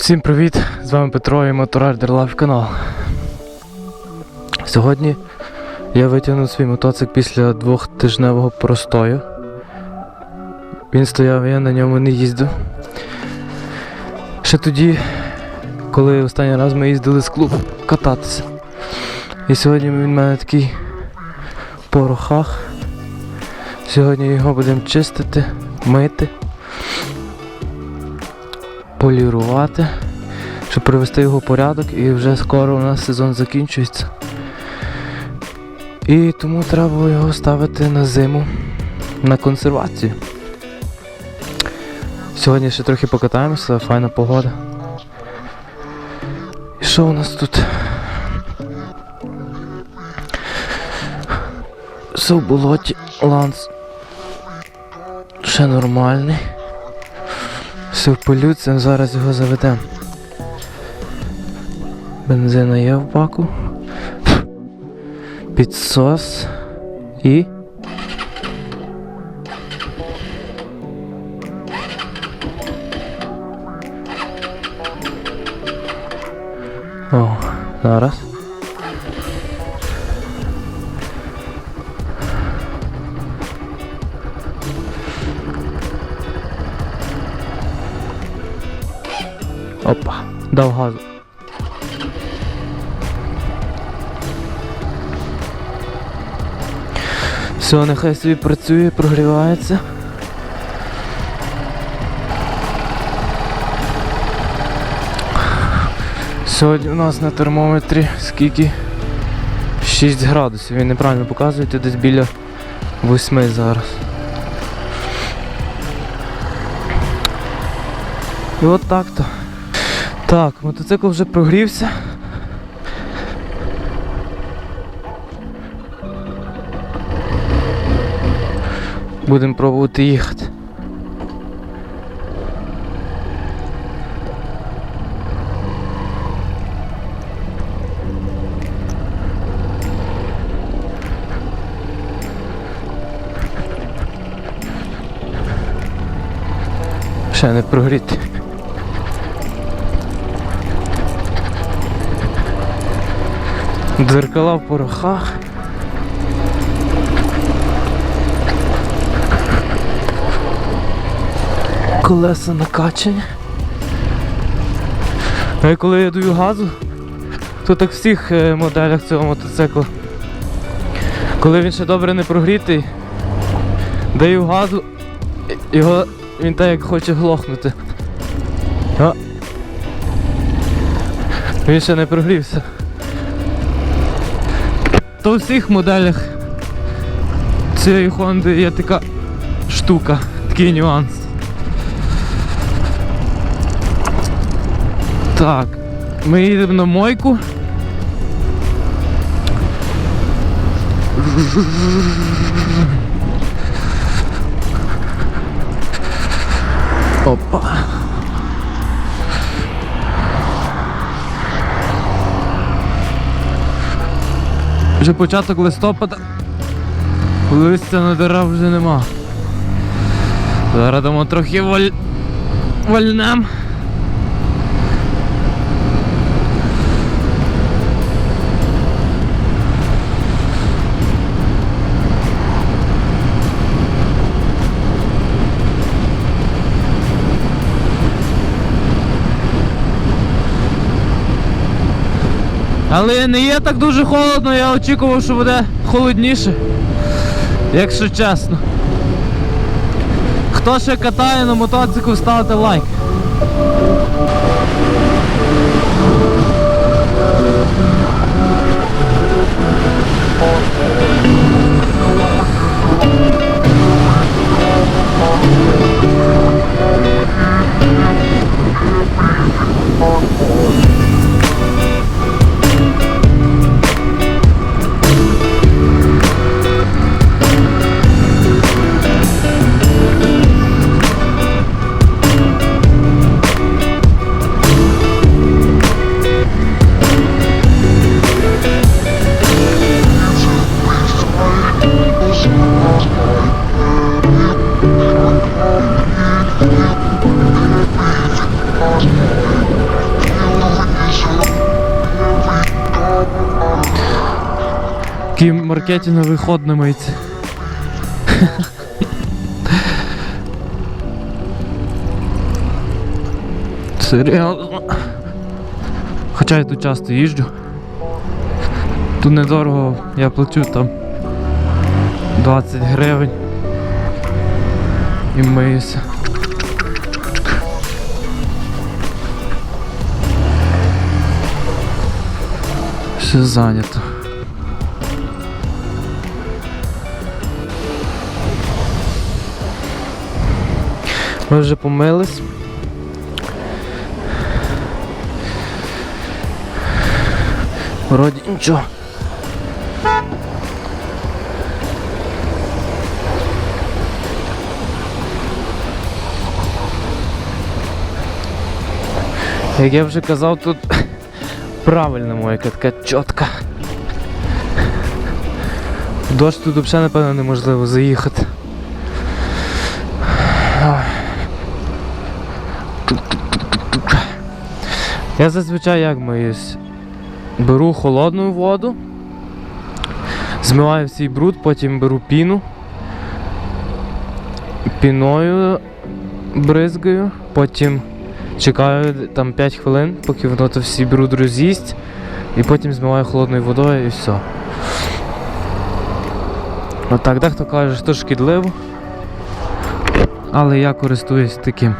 Всім привіт! З вами Петро і Моторайдер Лайв канал. Сьогодні я витягнув свій мотоцикл після двохтижневого простою. Він стояв, я на ньому не їздив. Ще тоді, коли останній раз ми їздили з клубу кататися. І сьогодні він в мене такий порохах. Сьогодні його будемо чистити, мити полірувати, щоб привести його в порядок і вже скоро у нас сезон закінчується. І тому треба його ставити на зиму на консервацію. Сьогодні ще трохи покатаємося, файна погода. І що у нас тут? Все ланс. Ще нормальний. Полюці, зараз його заведемо. Бензина є в баку. Підсос і. О, зараз. Опа, дав газу. Все, нехай собі працює, прогрівається. Сьогодні у нас на термометрі скільки? 6 градусів. Він неправильно показує, ти десь біля 8 зараз. І от так то. Так, мотоцикл вже прогрівся. Будемо пробувати їхати. Ще не прогріти. Дзеркала в порохах. Колеса накачані. А коли я даю газу, то так в всіх е, моделях цього мотоциклу. Коли він ще добре не прогрітий, даю газу, його він так як хоче глохнути. А. Він ще не прогрівся. То у всіх моделях цієї Honda є така штука, такий нюанс. Так, ми їдемо на мойку. Опа. Вже початок листопада. Листя на дерев вже нема. Зараз дамо трохи воль... вольнем. Але не є так дуже холодно, я очікував, що буде холодніше. Якщо чесно. Хто ще катає на мотоциклу, ставте лайк. Такий маркетинговий ход мається. Серйозно. Хоча я тут часто їжджу. Тут недорого, я плачу там 20 гривень. І миюся. Все зайнято. Ми вже помились. Вроді нічого. Як я вже казав, тут правильна моя така чітка. Дощ тут взагалі, напевно, неможливо заїхати. Я зазвичай як миюсь? Беру холодну воду, змиваю всій бруд, потім беру піну, піною бризгаю, потім чекаю там 5 хвилин, поки воно то всі бруд роз'їсть, і потім змиваю холодною водою і все. Отак, дехто каже, що шкідливо, але я користуюсь таким.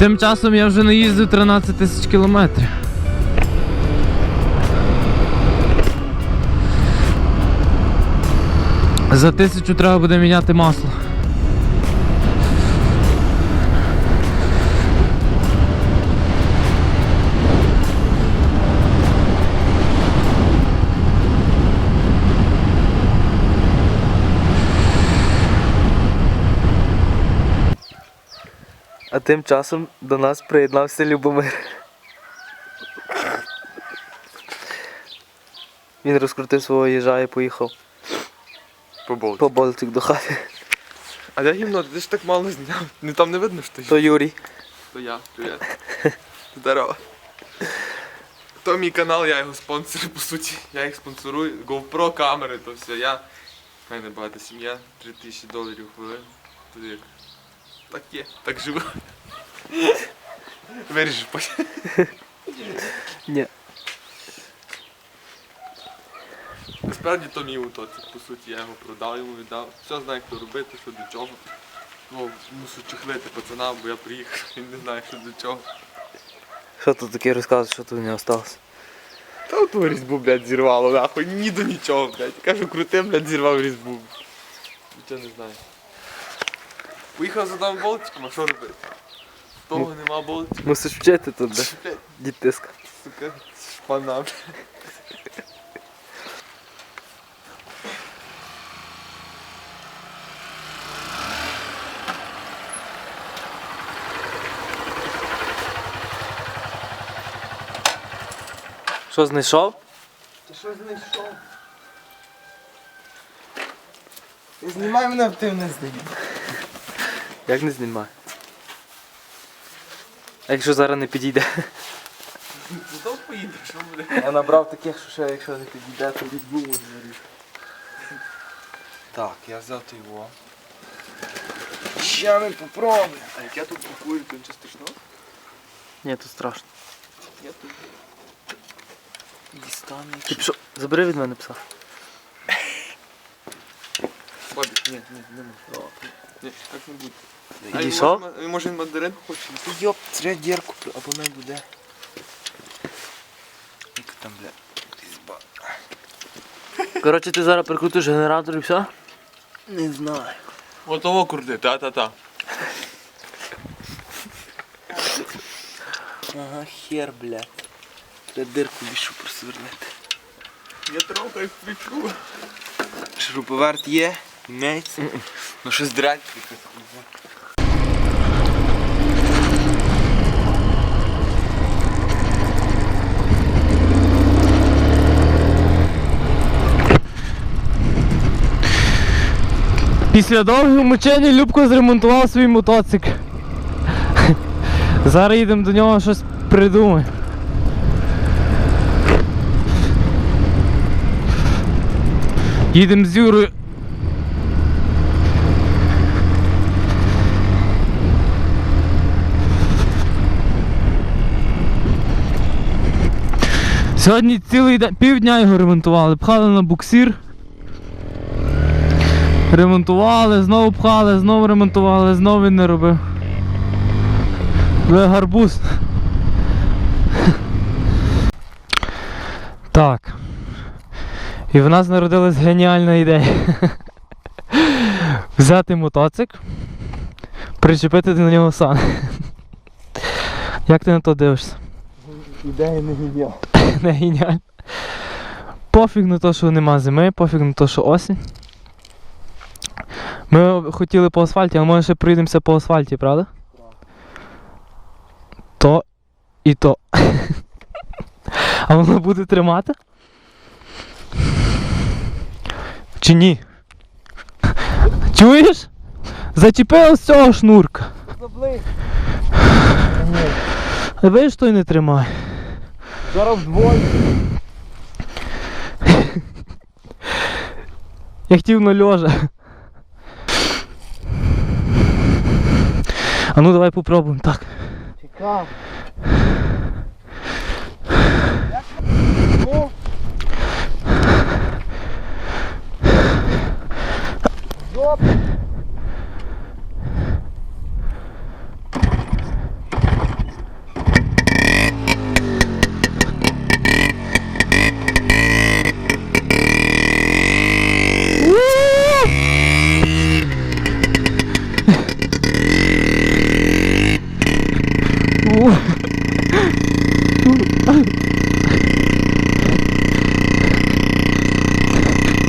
Тим часом я вже не їздив 13 тисяч кілометрів. За тисячу треба буде міняти масло. Тим часом до нас приєднався Любомир. Він розкрутив свого їжа і поїхав По болту. по болтик до хати. А де гімно? Ти ж так мало зняв. Не там не видно, що ти. То Юрій. То я, привіт. Здорово. То мій канал, я його спонсор, по суті. Я їх спонсорую. GoPro, камери, то все. Я. в мене багата сім'я, 3000 доларів в хвилину. Тут як. Так є, так живу. Виріжеш потім. Ні. Насправді то мій мотоцикл, по суті, я його продав йому віддав. Все знаю, як то робити, що до чого. Ну, мушу чехлити пацана, бо я приїхав, він не знає, що до чого. Що тут таке розказує, що тут у нього сталося? Та от ту різьбу, блядь, зірвало, нахуй, ні до нічого, блядь. Кажу, крутим, блядь, зірвав різьбу. Нічого не знаю. Поїхав за там болтиком, а що робити? Того нема болтика. Мусиш вчити тут, де? Блядь, Дітиска. сука, шпана. Що знайшов? Ти що знайшов? Знімай мене, а ти мене знімай. Як не знімає? А якщо зараз не підійде? Зато поїде, що буде. Я набрав таких, що ще якщо не підійде, то можна різати. Так, я взяв той во. Ще ми попробуємо. А як я тут купую, то нічого страшного? Ні, тут страшно. Я тут. Дістану. Ти пішов, забери від мене пса. Бабі, ні, ні, не можу. Ні, так не буде. А він Підійшов? може, може він мандарин хоче? Йоп, треба дірку, або не буде. Яка там, бля, різьба. Коротше, ти зараз прикрутиш генератор і все? Не знаю. Отого крути, та-та-та. Ага, хер, бля. Треба дирку більшу просверлити. Я трохи впічу. Шуруповерт є, імеється. Ну щось драть якась Після довгих мучень Любко зремонтував свій мотоцикл. Зараз їдемо до нього щось придумаємо. Їдемо з Юрою. Сьогодні цілий день, півдня його ремонтували, пхали на буксир. Ремонтували, знову пхали, знову ремонтували, знову він не робив. Ви гарбуз. Так. І в нас народилась геніальна ідея. Взяти мотоцикл, причепити на нього сан. Як ти на то дивишся? Ідея не геніальна. Не геніально. Пофіг на те, що нема зими, пофіг на те, що осінь. Ми хотіли по асфальті, а може ще проїдемося по асфальті, правда? То і то. А воно буде тримати? Чи ні? Чуєш? Зачепив з цього шнурка. Видиш, той не тримає. Зараз вдвоє. Я хотів на льожа. А ну давай попробуємо. Так. Чекав.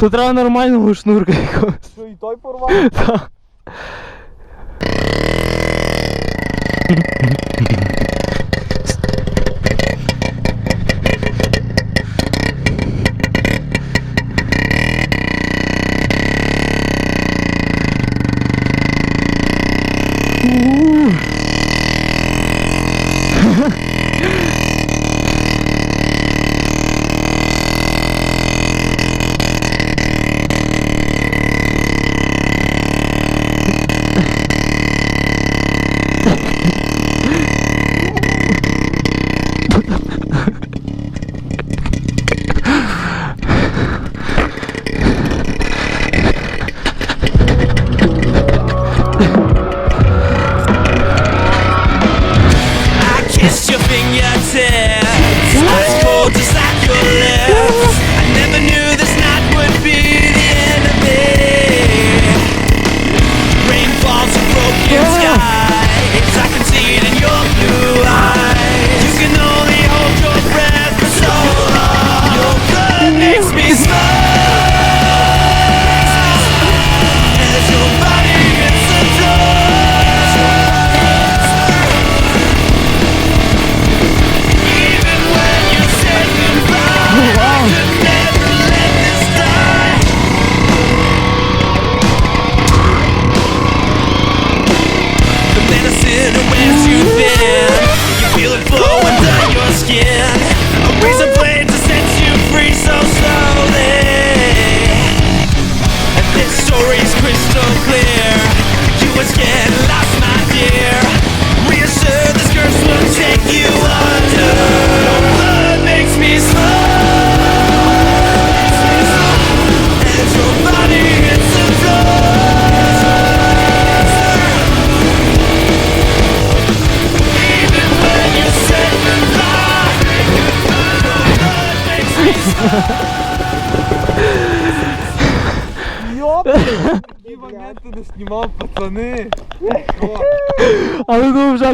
Тут треба нормального шнурка якогось. Що і той порвав? Та.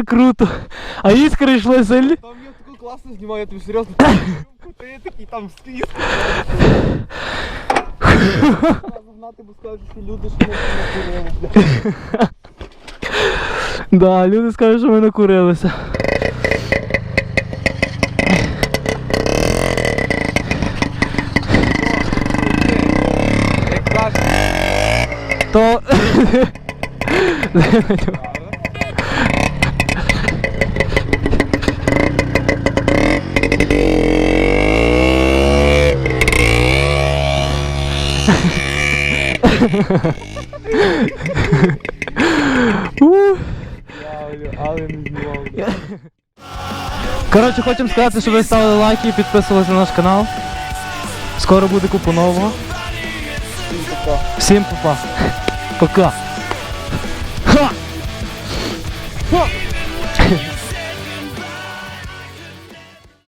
Але ну вже круто. А іскри йшли сильні. Там я таку класно знімав, я тобі серйозно. Ти такий там скрізь. Загнати, бо скажуть, що люди що не курили. Да, люди скажуть, що ми накурилися. Як кажуть, То. Коротше, хочемо сказати, що ви ставили лайки і підписувалися на наш канал. Скоро буде купа нового. Всім па-па. Пока.